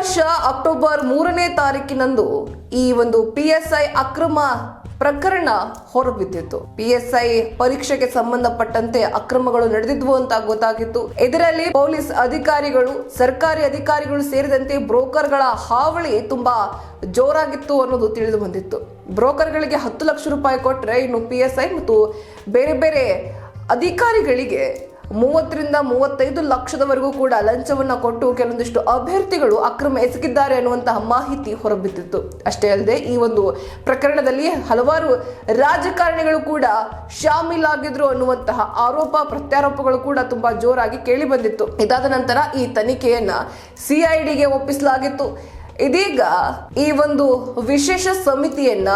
ವರ್ಷ ಅಕ್ಟೋಬರ್ ಮೂರನೇ ತಾರೀಕಿನಂದು ಈ ಒಂದು ಪಿ ಎಸ್ ಐ ಅಕ್ರಮ ಪ್ರಕರಣ ಹೊರಬಿದ್ದಿತ್ತು. ಪಿ ಎಸ್ ಐ ಪರೀಕ್ಷೆಗೆ ಸಂಬಂಧಪಟ್ಟಂತೆ ಅಕ್ರಮಗಳು ನಡೆದಿದ್ವು ಅಂತ ಗೊತ್ತಾಗಿತ್ತು. ಇದರಲ್ಲಿ ಪೊಲೀಸ್ ಅಧಿಕಾರಿಗಳು, ಸರ್ಕಾರಿ ಅಧಿಕಾರಿಗಳು ಸೇರಿದಂತೆ ಬ್ರೋಕರ್ಗಳ ಹಾವಳಿ ತುಂಬಾ ಜೋರಾಗಿತ್ತು ಅನ್ನೋದು ತಿಳಿದು ಬಂದಿತ್ತು. ಬ್ರೋಕರ್ಗಳಿಗೆ ಹತ್ತು ಲಕ್ಷ ರೂಪಾಯಿ ಕೊಟ್ಟರೆ ಇನ್ನು ಪಿ ಎಸ್ ಐ ಮತ್ತು ಬೇರೆ ಬೇರೆ ಅಧಿಕಾರಿಗಳಿಗೆ ಮೂವತ್ತರಿಂದ ಮೂವತ್ತೈದು ಲಕ್ಷದವರೆಗೂ ಕೂಡ ಲಂಚವನ್ನು ಕೊಟ್ಟು ಕೆಲವೊಂದಿಷ್ಟು ಅಭ್ಯರ್ಥಿಗಳು ಅಕ್ರಮ ಎಸಗಿದ್ದಾರೆ ಅನ್ನುವಂತಹ ಮಾಹಿತಿ ಹೊರಬಿದ್ದಿತ್ತು. ಅಷ್ಟೇ ಅಲ್ಲದೆ ಈ ಒಂದು ಪ್ರಕರಣದಲ್ಲಿ ಹಲವಾರು ರಾಜಕಾರಣಿಗಳು ಕೂಡ ಶಾಮೀಲಾಗಿದ್ರು ಅನ್ನುವಂತಹ ಆರೋಪ, ಪ್ರತ್ಯಾರೋಪಗಳು ಕೂಡ ತುಂಬಾ ಜೋರಾಗಿ ಕೇಳಿ ಬಂದಿತ್ತು. ಇದಾದ ನಂತರ ಈ ತನಿಖೆಯನ್ನ ಸಿಐಡಿಗೆ ಒಪ್ಪಿಸಲಾಗಿತ್ತು. ಇದೀಗ ಈ ಒಂದು ವಿಶೇಷ ಸಮಿತಿಯನ್ನ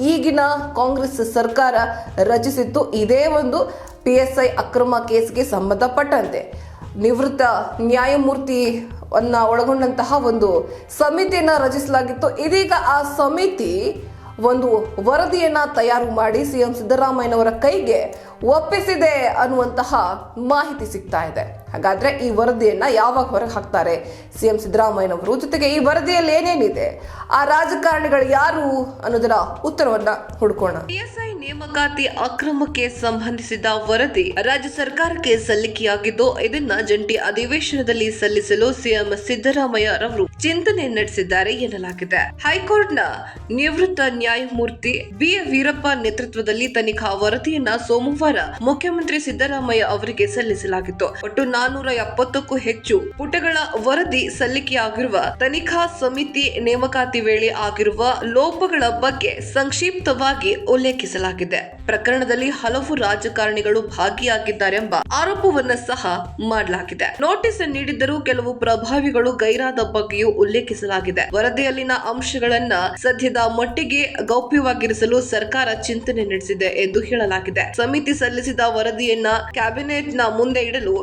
ಈಗಿನ ಕಾಂಗ್ರೆಸ್ ಸರ್ಕಾರ ರಚಿಸಿತ್ತು. ಇದೇ ಒಂದು ಪಿ ಎಸ್ ಐ ಅಕ್ರಮ ಕೇಸ್ಗೆ ಸಂಬಂಧಪಟ್ಟಂತೆ. ನಿವೃತ್ತ ನ್ಯಾಯಮೂರ್ತಿಯನ್ನ ಒಳಗೊಂಡಂತಹ ಒಂದು ಸಮಿತಿಯನ್ನ ರಚಿಸಲಾಗಿತ್ತು. ಇದೀಗ ಆ ಸಮಿತಿ ಒಂದು ವರದಿಯನ್ನ ತಯಾರು ಮಾಡಿ ಸಿಎಂ ಸಿದ್ದರಾಮಯ್ಯನವರ ಕೈಗೆ ಒಪ್ಪಿಸಿದೆ ಅನ್ನುವಂತಹ ಮಾಹಿತಿ ಸಿಗ್ತಾ ಇದೆ. ಹಾಗಾದ್ರೆ ಈ ವರದಿಯನ್ನ ಯಾವಾಗ ಹೊರಗೆ ಹಾಕ್ತಾರೆ? ಸಿಎಂ ಸಿದ್ದರಾಮಯ್ಯನವರು. ಜೊತೆಗೆ ಈ ವರದಿಯಲ್ಲಿ ಏನೇನಿದೆ? ಆ ರಾಜಕಾರಣಿಗಳು ಯಾರು ಅನ್ನೋದರ ಉತ್ತರವನ್ನ ಹುಡ್ಕೋಣ. ಪಿಎಸ್ಐ ನೇಮಕಾತಿ ಅಕ್ರಮಕ್ಕೆ ಸಂಬಂಧಿಸಿದ ವರದಿ ರಾಜ್ಯ ಸರ್ಕಾರಕ್ಕೆ ಸಲ್ಲಿಕೆಯಾಗಿದ್ದು, ಇದನ್ನ ಜಂಟಿ ಅಧಿವೇಶನದಲ್ಲಿ ಸಲ್ಲಿಸಲು ಸಿಎಂ ಸಿದ್ದರಾಮಯ್ಯ ರವರು ಚಿಂತನೆ ನಡೆಸಿದ್ದಾರೆ ಎನ್ನಲಾಗಿದೆ. ಹೈಕೋರ್ಟ್ನ ನಿವೃತ್ತ ನ್ಯಾಯಮೂರ್ತಿ ಬಿ ವೀರಪ್ಪ ನೇತೃತ್ವದಲ್ಲಿ ತನಿಖಾ ವರದಿಯನ್ನ ಸೋಮವಾರ ಮುಖ್ಯಮಂತ್ರಿ ಸಿದ್ದರಾಮಯ್ಯ ಅವರಿಗೆ ಸಲ್ಲಿಸಲಾಗಿತ್ತು. ಒಟ್ಟು ನಾನೂರ ಎಪ್ಪತ್ತಕ್ಕೂ ಹೆಚ್ಚು ಪುಟಗಳ ವರದಿ ಸಲ್ಲಿಕೆಯಾಗಿರುವ ತನಿಖಾ ಸಮಿತಿ ನೇಮಕಾತಿ ವೇಳೆ ಆಗಿರುವ ಲೋಪಗಳ ಬಗ್ಗೆ ಸಂಕ್ಷಿಪ್ತವಾಗಿ ಉಲ್ಲೇಖಿಸಲಾಗಿದೆ. ಪ್ರಕರಣದಲ್ಲಿ ಹಲವು ರಾಜಕಾರಣಿಗಳು ಭಾಗಿಯಾಗಿದ್ದಾರೆಂಬ ಆರೋಪವನ್ನ ಸಹ ಮಾಡಲಾಗಿದೆ. ನೋಟಿಸ್ ನೀಡಿದ್ದರೂ ಕೆಲವು ಪ್ರಭಾವಿಗಳು ಗೈರಾದ ಬಗ್ಗೆಯೂ ಉಲ್ಲೇಖಿಸಲಾಗಿದೆ. ವರದಿಯಲ್ಲಿನ ಅಂಶಗಳನ್ನ ಸದ್ಯದ ಮಟ್ಟಿಗೆ ಗೌಪ್ಯವಾಗಿರಿಸಲು ಸರ್ಕಾರ ಚಿಂತನೆ ನಡೆಸಿದೆ ಎಂದು ಹೇಳಲಾಗಿದೆ. ಸಮಿತಿ ಸಲ್ಲಿಸಿದ ವರದಿಯನ್ನ ಕ್ಯಾಬಿನೆಟ್ನ ಮುಂದೆ ಇಡಲು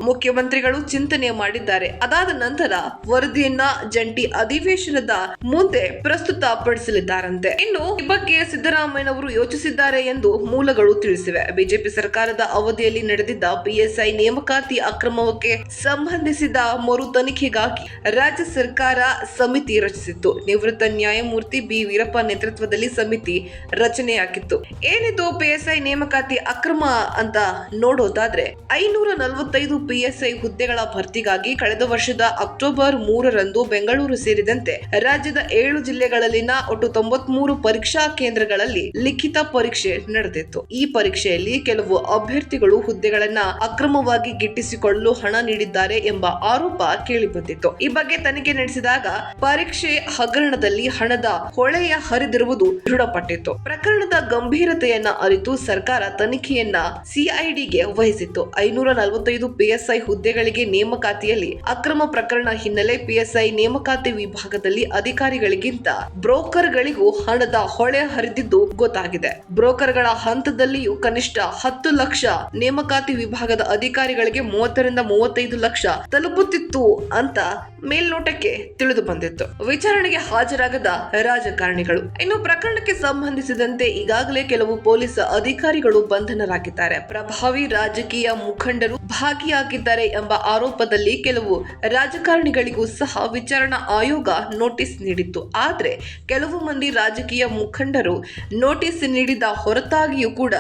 ಮುಖ್ಯಮಂತ್ರಿಗಳು ಚಿಂತನೆ ಮಾಡಿದ್ದಾರೆ. ಅದಾದ ನಂತರ ವರದಿಯನ್ನ ಜಂಟಿ ಅಧಿವೇಶನದ ಮುಂದೆ ಪ್ರಸ್ತುತ ಪಡಿಸಲಿದ್ದಾರಂತೆ ಇನ್ನು ಈ ಬಗ್ಗೆ ಸಿದ್ದರಾಮಯ್ಯನವರು ಯೋಚಿಸಿದ್ದಾರೆ ಎಂದು ಮೂಲಗಳು ತಿಳಿಸಿವೆ. ಬಿಜೆಪಿ ಸರ್ಕಾರದ ಅವಧಿಯಲ್ಲಿ ನಡೆದಿದ್ದ ಪಿಎಸ್ಐ ನೇಮಕಾತಿ ಅಕ್ರಮಕ್ಕೆ ಸಂಬಂಧಿಸಿದ ಮರು ತನಿಖೆಗಾಗಿ ರಾಜ್ಯ ಸರ್ಕಾರ ಸಮಿತಿ ರಚಿಸಿತ್ತು. ನಿವೃತ್ತ ನ್ಯಾಯಮೂರ್ತಿ ಬಿ. ವೀರಪ್ಪ ನೇತೃತ್ವದಲ್ಲಿ ಸಮಿತಿ ರಚನೆಯಾಗಿತ್ತು. ಏನಿದು ಪಿಎಸ್ಐ ನೇಮಕಾತಿ ಅಕ್ರಮ ಅಂತ ನೋಡೋದಾದ್ರೆ ಐನೂರ ನಲವತ್ತೈದು ಪಿಎಸ್ಐ ಹುದ್ದೆಗಳ ಭರ್ತಿಗಾಗಿ ಕಳೆದ ವರ್ಷದ ಅಕ್ಟೋಬರ್ ಮೂರರಂದು ಬೆಂಗಳೂರು ಸೇರಿದಂತೆ ರಾಜ್ಯದ ಏಳು ಜಿಲ್ಲೆಗಳಲ್ಲಿನ ಒಟ್ಟು ತೊಂಬತ್ಮೂರು ಪರೀಕ್ಷಾ ಕೇಂದ್ರಗಳಲ್ಲಿ ಲಿಖಿತ ಪರೀಕ್ಷೆ ನಡೆದಿತ್ತು. ಈ ಪರೀಕ್ಷೆಯಲ್ಲಿ ಕೆಲವು ಅಭ್ಯರ್ಥಿಗಳು ಹುದ್ದೆಗಳನ್ನ ಅಕ್ರಮವಾಗಿ ಗಿಟ್ಟಿಸಿಕೊಳ್ಳಲು ಹಣ ನೀಡಿದ್ದಾರೆ ಎಂಬ ಆರೋಪ ಕೇಳಿಬಂದಿತ್ತು. ಈ ಬಗ್ಗೆ ತನಿಖೆ ನಡೆಸಿದಾಗ ಪರೀಕ್ಷೆ ಹಗರಣದಲ್ಲಿ ಹಣದ ಹೊಳೆಯ ಹರಿದಿರುವುದು ದೃಢಪಟ್ಟಿತ್ತು. ಪ್ರಕರಣದ ಗಂಭೀರತೆಯನ್ನ ಅರಿತು ಸರ್ಕಾರ ತನಿಖೆಯನ್ನ ಸಿಐಡಿಗೆ ವಹಿಸಿತ್ತು. ಐನೂರ ನಲವತ್ತೈದು ಪಿಎಸ್ಐ ಹುದ್ದೆಗಳಿಗೆ ನೇಮಕಾತಿಯಲ್ಲಿ ಅಕ್ರಮ ಪ್ರಕರಣ ಹಿನ್ನೆಲೆ ಪಿಎಸ್ಐ ನೇಮಕಾತಿ ವಿಭಾಗದಲ್ಲಿ ಅಧಿಕಾರಿಗಳಿಗಿಂತ ಬ್ರೋಕರ್ಗಳಿಗೂ ಹಣದ ಹೊಳೆ ಹರಿದಿದ್ದು ಗೊತ್ತಾಗಿದೆ. ಬ್ರೋಕರ್ಗಳ ಹಂತದಲ್ಲಿಯೂ ಕನಿಷ್ಠ ಹತ್ತು ಲಕ್ಷ ನೇಮಕಾತಿ ವಿಭಾಗದ ಅಧಿಕಾರಿಗಳಿಗೆ ಮೂವತ್ತರಿಂದ ಮೂವತ್ತೈದು ಲಕ್ಷ ತಲುಪುತ್ತಿತ್ತು ಅಂತ ಮೇಲ್ನೋಟಕ್ಕೆ ತಿಳಿದು ಬಂದಿತ್ತು. ವಿಚಾರಣೆಗೆ ಹಾಜರಾಗದ ರಾಜಕಾರಣಿಗಳು. ಇನ್ನು ಪ್ರಕರಣಕ್ಕೆ ಸಂಬಂಧಿಸಿದಂತೆ ಈಗಾಗಲೇ ಕೆಲವು ಪೊಲೀಸ್ ಅಧಿಕಾರಿಗಳು ಬಂಧನರಾಗಿದ್ದಾರೆ. ಪ್ರಭಾವಿ ರಾಜಕೀಯ ಮುಖಂಡರು ಭಾಗಿಯಾಗಿದ್ದಾರೆ ಎಂಬ ಆರೋಪದಲ್ಲಿ ಕೆಲವು ರಾಜಕಾರಣಿಗಳಿಗೂ ಸಹ ವಿಚಾರಣಾ ಆಯೋಗ ನೋಟಿಸ್ ನೀಡಿತ್ತು. ಆದರೆ ಕೆಲವು ಮಂದಿ ರಾಜಕೀಯ ಮುಖಂಡರು ನೋಟಿಸ್ ನೀಡಿದ ಹೊರತಾಗಿಯೂ ಕೂಡ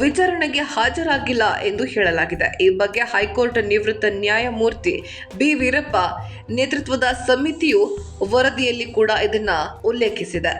ವಿಚಾರಣೆಗೆ ಹಾಜರಾಗಿಲ್ಲ ಎಂದು ಹೇಳಲಾಗಿದೆ. ಈ ಬಗ್ಗೆ ಹೈಕೋರ್ಟ್ ನಿವೃತ್ತ ನ್ಯಾಯಮೂರ್ತಿ ಬಿ. ವೀರಪ್ಪ ನೇತೃತ್ವದ ಸಮಿತಿಯು ವರದಿಯಲ್ಲಿ ಕೂಡ ಇದನ್ನ ಉಲ್ಲೇಖಿಸಿದೆ.